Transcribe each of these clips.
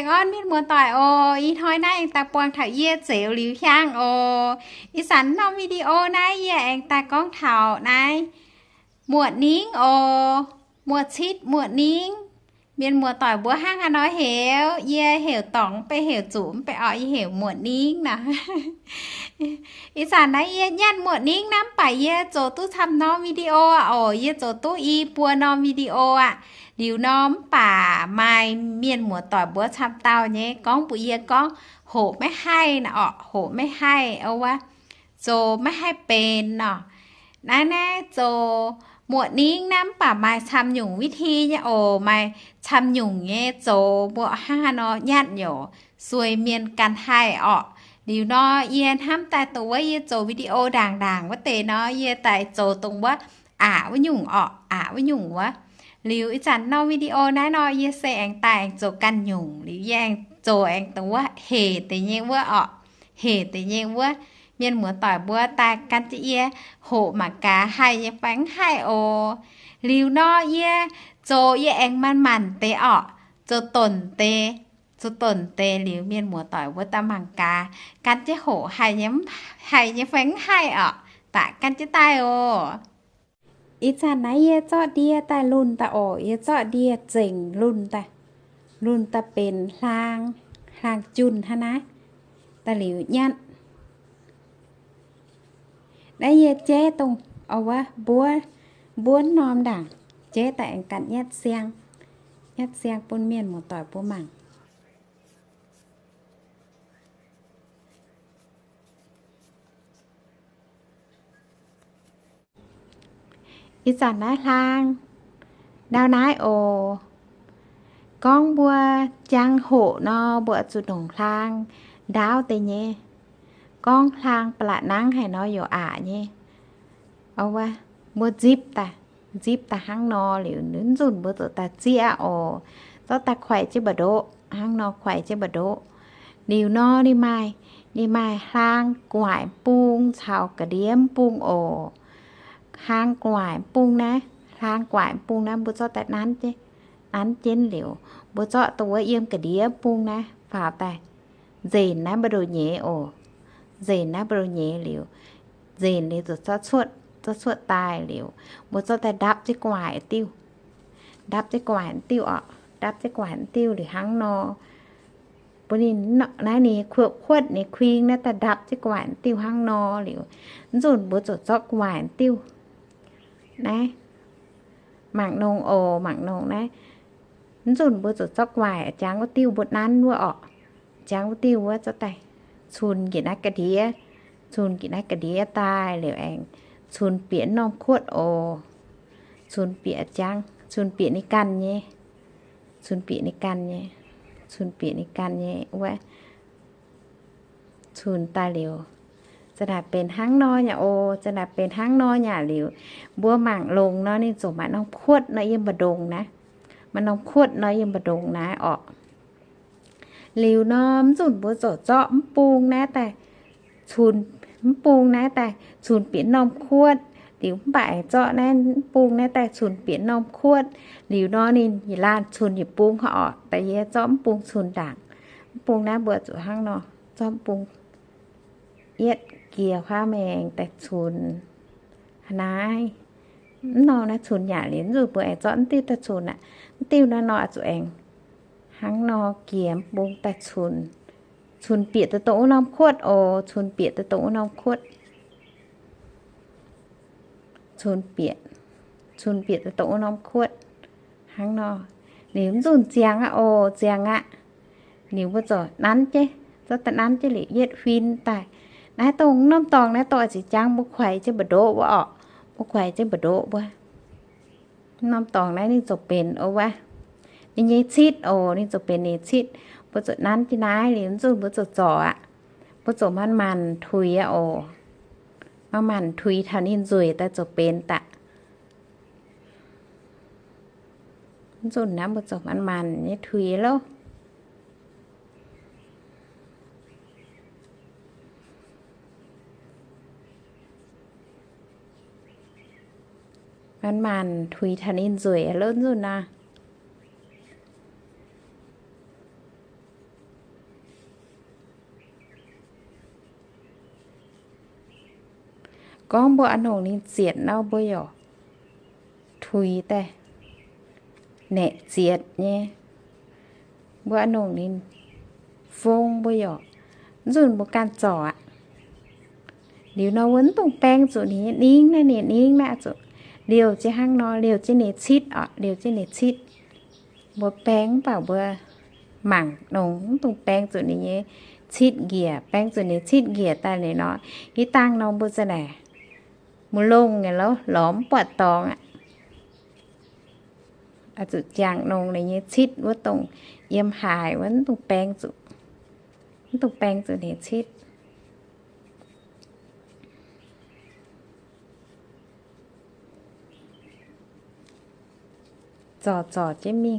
งอ้อนมีดมัวต่อยโออีท้อยหน้าเองตาปวงถ่าเยี่ยเจียวหลิวช่างโออีสันนอมวิดีโอนะเยี่ยเองตากล้องเถ่านายหมวดนิ้งโอหมวดชิดหมวดนิ้งเมียนมัวต่อยบัวห้างฮานอยเหวเยี่ยเหวตองไปเหวจุ๋มไปอ่อยเหวหมวดนิ้งนะอีสานนะเยี่ยยันหมวดนิ้งน้ำไปเยี่ยโจตู้ทำน้องวิดีโออะโอเยี่ยโจตู้อีปัวน้อมวิดีโออะ ดิวน้อมป่าไม้เมียนหมัวต่อยบัวชำเตาเนี่ยก้องปุยเยก้องโหไม่ให้นะอ๋อโหไม่ให้เอาวะโจไม่ให้เป็นเนาะนะแน่โจหมวดนี้น้ำป่าไม้ชำหยุ่งวิธีเนี่ยโอไม้ชำหยุ่งเนี่ยโจบัวห้าเนาะญาติอยู่สวยเมียนกันให้อ๋อดิวเนาะเยียนห้ามแต่ตัวว่าเยโจวิดีโอด่างๆว่าเตเนาะเยแต่โจตรงว่าอ่าว่าหยุ่งอ๋ออ่าว่าหยุ่งวะ ลิวอีจันนอวิดีโอนะนอเยเซแองตายโจกันหยุ่งหรือแยงโจแองตัวเหแต่เยงว่าอ่อเหแต่เยงว่าเมียนหมัวต่อยบัวตากันจะเยโหหมากกาให้ยฟังให้โอหลิวนอเยโจเยแองมันมันเตอโจตนเตโจตนเตหลิวเมียนหมัวต่อยบัวตามังกา กันจะโหให้ย้ำให้ยฟังให้อ่อตะกันจะตายโอ อีจันไหนเยเจาะเดียแต่รุนแต่โอเยเจาะเดียเจ๋งรุนแต่รุนแต่เป็นลางลางจุนฮะนะแต่หลิวยันได้เยเจ้ตรงเอาวะบัวบัวนอมด่างเจ้แต่งกันยัดเสียงยัดเสียงปนเมียนหมดต่อยปูมัง อีจันนะลางดาวน้ายโอก้องบัวจังโหนอบัวจุดหนงคลางดาวเตเย่ก้องคลางปละนังให้นออยู่อ่าเย่เห้างกวายปุงนะห้างกวายปุงนะบุจแต่นั้นเจนั้นเจนเหลียวบุจตัวเอี่ยมกระเดียปุงนะฝ่าแต่เจนนะบรูเยโอเจนนะบรูเยเหลียวเจนนี่จะจะชวดจะชวดตายเหลียวบุจแต่ดับจะกวายติ้วดับจะกวายติ้วอะดับจะกวายติ้วหรือห้างนอปุ่นเนาะนี่ขวบขวดนี่ควิงนะแต่ดับจะกวานติ้วห้างนอหรือจุดบุจุดจอกหวานติ้ว นะหมักนงโอหมักนงนะจุนบ่จดจอกหวายจางว่าติ้วบทนั้นว่าออกจางว่าติ้วว่าจะแต่ชุนกี่นักกระเดียชุนกี่นักกระเดียตายเหลวเองชุนเปียนนมขวดโอชุนเปียจังชุนเปียในกันเนี่ยชุนเปียในกันเนี่ยชุนเปียในการเย่ว่าชุนตายเหลียว จะดับเป็นห้างนอหย่าโอ จะดับเป็นห้างนอหย่าหลิว บัวหมั่งลงเนาะนี่จมาน้องขวดน้อยเยี่ยมบดงนะ มันน้องขวดน้อยเยี่ยมบดงนะออกหลิวน้อมจุนบัวโจเจาะปูงนะแต่ชุนปูงนะแต่ชุนเปลี่ยนน้องขวดหลิวบ่ายเจาะแน่นปูงนะแต่ชุนเปลี่ยนน้องขวดหลิวน้อนินยีลาดชุนหยิบปูงเขาออกแต่เย่เจาะปูงชุนด่างปูงนะเบื่อจุดห้างนอเจอมปูง เอียดเกียวข้าแมงแต่ชุนนายนอนะชุนอย่าเลี้ยนอยู่เปื่อยจอนติวตะชุนอะติวนะนอจุเองหังนอเกียมบงแต่ชุนชุนเปียตะโตน้องโคดโอชุนเปียตะโตน้องโคดชุนเปียชุนเปียตะโตน้องโคดรหังนอเหนิ้วจุนเจียงอะโอเจียงอะเหนิ้วว่าจอนั้นเจ้จะแต่นั้นเจ๊หลีเย็ดฟินแต่ นาตรงน้ำตองนาต่อสิจ้างบุกไข่จะบดโดบ่ออกบุกไข่จะบดโดบ่น้ำตองนายนี่จะเป็นโอ้วะนี่ยชิดโอ้นี่จะเป็นนี่ชิดบ่จอนั้นที่นายหลิมจุนบ่จอจ่ออะบ่จอมันมันทุยอะโอมามันทุยทันินจุยแต่จะเป็นตะจุนน้ำบจบมันมันนี่ทุยแล้ว 만만 thủy rưỡi lớn rồi nè. Con bộ ăn hồn nên diện đâu bây giờ? Thùy tè nẹ diện nhé. Bộ ăn hồn nên vông bây giờ. Dùn bộ can trò ạ. Nếu nó vẫn tùng tang chỗ này nín này nín nạ chỗ điều chế hăng nó điều chế nè chít ạ điều chế nè chít bữa beng bảo bữa mảng nóng tung beng chỗ ní chít ghìa beng chỗ ní chít ghìa ta này nó cái tăng nó bữa giờ này มูลงไงแล้วหลอมปวดตองอะอาจจะจางนงในนี้ชิดว่าตรงเยี่ยมหายวันตรงแปลง จุตรงแปลงจุเนี่ยชิดจอจอเจมี่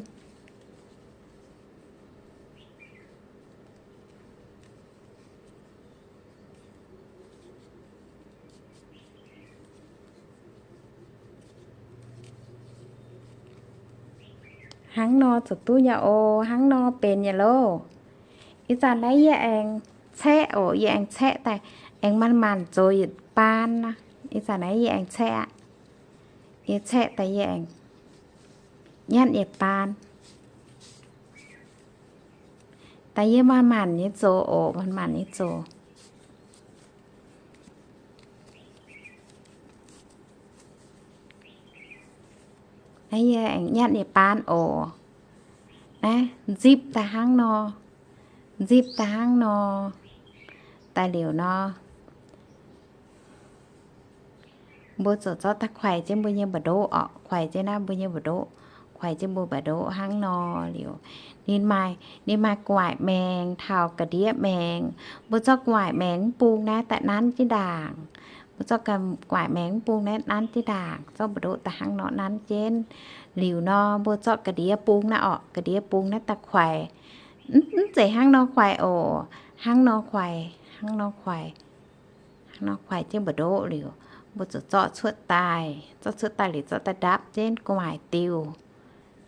หังนอจุดตู้ยาโอหังนอเป็นยาโลอีจานได้ยาแองแช่โอยาแองแช่แต่แองมันมันโจยปานนะอีจานได้ยาแองแช่ยาแช่แต่ยาแอง ย่านเอกปานแต่เย่บ้ามันนี่โจโอมันหมันนี่โจไอ้เยี่ย่านเอกปานโอนะจิบตาหังนอจิบตาหังนอแต่เหลียวนอบ่จดจ้อตาไข่เจ้าบ่เย่บ่โดออไข่เจ้าหน้าบ่เย่บ่โด khỏe trên bố bà đô hang no liệu nên mai nên mai quải mèng thảo cả đĩa mèng bố cho quải mèng buông na tại nán chứ đàng bố cho cầm quải mèng buông na nán chứ đàng cho bà đô ta hang nó nán trên liu no bố cho cái đĩa buông na ọ cái đĩa buông na ta khỏe dễ hang no khỏe ồ hang no khỏe hang no khỏe hang no khỏe chứ bà đô liu bố cho cho chuột tài cho chuột tài để cho ta đáp trên quải tiêu đáp trên quải tiêu liu hang no ọ này nên đáp trên quải tiêu liu khi tăng bữa anh cho quải tiêu nè cho quải tiêu เอาไว้ cho quải tiêu ta chùn สักกูหายติว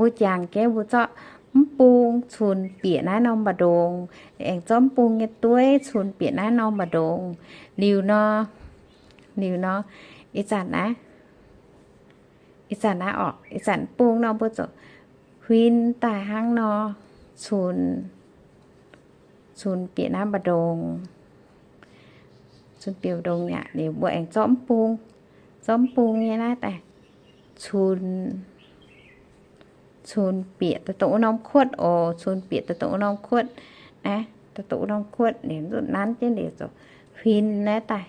บบดงนี่ขวดนะบูจางแก้บูเจาะปูงชุนเปียหน้านอมบดงเองจอมปูงเงี้ยตัวชุนเปียหน้านอมบดงลิวเนาะลิวเนาะอีจัดนะอีสานนะออกอีสานปูงเนอบ่จะควินตายห้างนอชุนชุนเปียหน้ำบดงชุนเปียวดงเนี่ยเดี๋ยวบัวแองจ้อมปูงจ้อมปูงเนี่ยนะแต่ชุน ชุนเปียตะตุน้องขวดโอชุนเปียตะตุน้องขวดนะตะตุน้องขวดเดี๋ยวจุดนั้นเจนเดี๋ยวจะควินนะแต่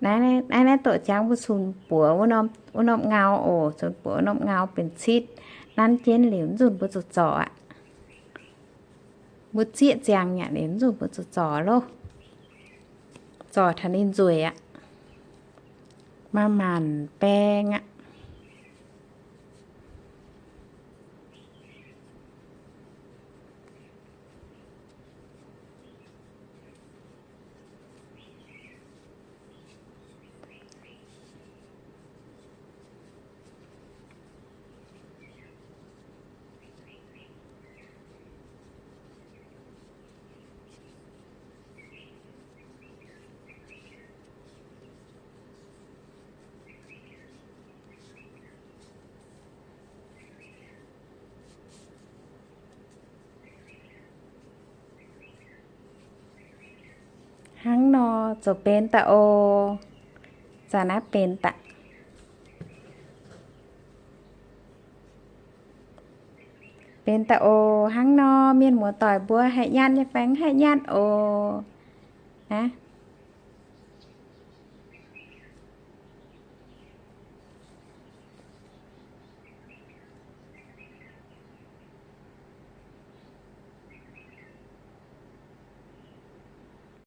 nãy nãy nãy nãy tổ trắng vô sùn bùa vô nôm vô nôm ngao ồ sùn bùa nôm ngao เป็นชิดนั่นเจนเหลียมจุนบ่จุจ่ออะบ่เจียจัง เนี่ยเหลียมจุนบ่จุจ่อโลจ่อทันอินจุยอะม